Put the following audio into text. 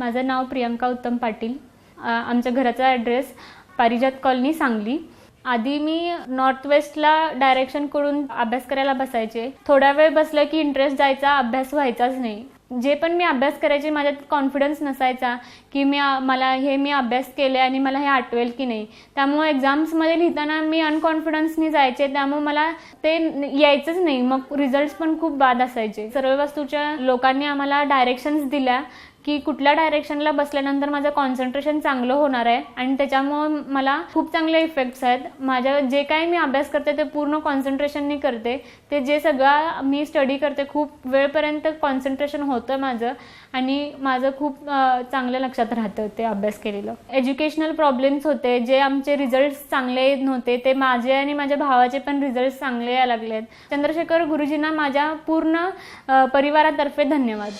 माझं नाव प्रियंका उत्तम पाटील. आमच्या घराचा ॲड्रेस पारिजात कॉलनी सांगली. आधी मी नॉर्थ वेस्टला डायरेक्शनकडून अभ्यास करायला बसायचे. थोडा वेळ बसलं की इंटरेस्ट जायचा अभ्यास व्हायचाच नाही. जे पण मी अभ्यास करायचे माझ्यात कॉन्फिडन्स नसायचा की मी मला हे मी अभ्यास केले आणि मला हे आठवेल की नाही. त्यामुळे एक्झाम्समध्ये लिहिताना मी अनकॉन्फिडन्सनी जायचे. त्यामुळे मला ते यायचंच नाही. मग रिझल्ट पण खूप बाद असायचे. सर्व वस्तूच्या लोकांनी आम्हाला डायरेक्शन्स दिल्या. की कुठल्या डायरेक्शनला बसल्यानंतर माझं कॉन्सन्ट्रेशन चांगलं होणार आहे. आणि त्याच्यामुळं मला खूप चांगले इफेक्ट्स आहेत. माझ्या जे काही मी अभ्यास करते ते पूर्ण कॉन्सन्ट्रेशननी करते. ते जे सगळं मी स्टडी करते खूप वेळपर्यंत कॉन्सन्ट्रेशन होतं माझं. आणि माझं खूप चांगलं लक्षात राहतं ते अभ्यास केलेलं. एज्युकेशनल प्रॉब्लेम्स होते जे आमचे रिझल्ट्स चांगले नव्हते ते माझे आणि माझ्या भावाचे पण रिझल्ट चांगले यायला आहेत चंद्रशेखर गुरुजींना माझ्या पूर्ण परिवारातर्फे धन्यवाद.